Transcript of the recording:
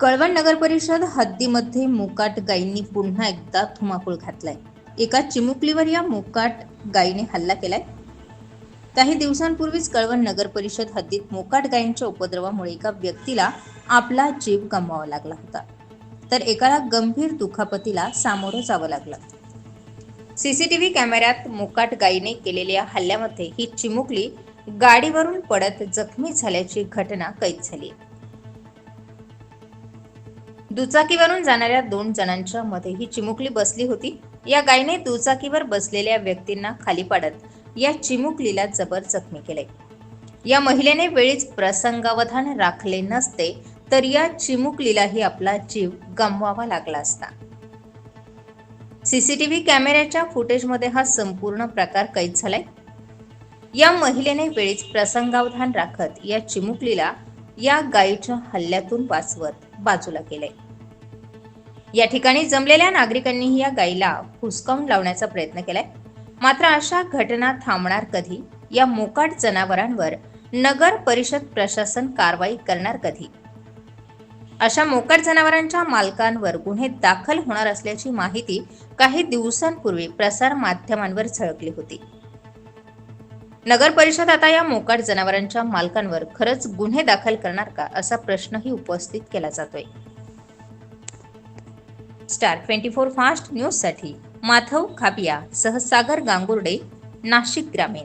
कळवण नगर परिषद हद्दीमध्ये मोकाट गायींनी पुन्हा एकदा धुमाकूळ घातलाय. एका चिमुकलीवर या मोकाट गायीने हल्ला केलाय. काही दिवसांपूर्वीच कळवण नगर परिषद हद्दीत मोकाट गायींच्या उपद्रवामुळे एका व्यक्तीला आपला जीव गमवावा लागला होता. तर एकाला गंभीर दुखापतीला सामोरं जावं लागलं. सीसीटीव्ही कॅमेऱ्यात मोकाट गायीने केलेल्या हल्ल्यामध्ये ही चिमुकली गाडीवरून पडत जखमी झाल्याची घटना कैद झाली दुचाकीवरून जाणाऱ्या दोन जणांच्या मध्ये ही चिमुकली बसली होती. या गायीने दुचाकीवर बसलेल्या व्यक्तींना खाली पाडत या चिमुकलीला जबर जखमी केले. या महिलेने वेळीच प्रसंगावधान राखले नसते तर या चिमुकलीलाही आपला जीव गमवावा लागला असता. सीसीटीव्ही कॅमेऱ्याच्या फुटेजमध्ये हा संपूर्ण प्रकार कैद झालाय. या महिलेने वेळीच प्रसंगावधान राखत या चिमुकलीला या गायीच्या हल्ल्यातून वाचवत बाजूला केलंय. या ठिकाणी जमलेल्या नागरिकांनीही या गायीला हुसकावून लावण्याचा प्रयत्न केलाय. मात्र अशा घटना थांबणार कधी? या मोकाट जनावरांवर नगर परिषद प्रशासन कारवाई करणार कधी? अशा मोकाट जनावरांच्या मालकांवर गुन्हे दाखल होणार असल्याची माहिती काही दिवसांपूर्वी प्रसार माध्यमांवर झळकली होती. नगर परिषद आता या मोकाट जनावरांच्या मालकांवर खरंच गुन्हे दाखल करणार का असा प्रश्नही उपस्थित केला जातोय. स्टार ट्वेंटी फोर फास्ट न्यूजसाठी माधव खापिया सहसागर गांगुर्डे नाशिक ग्रामीण.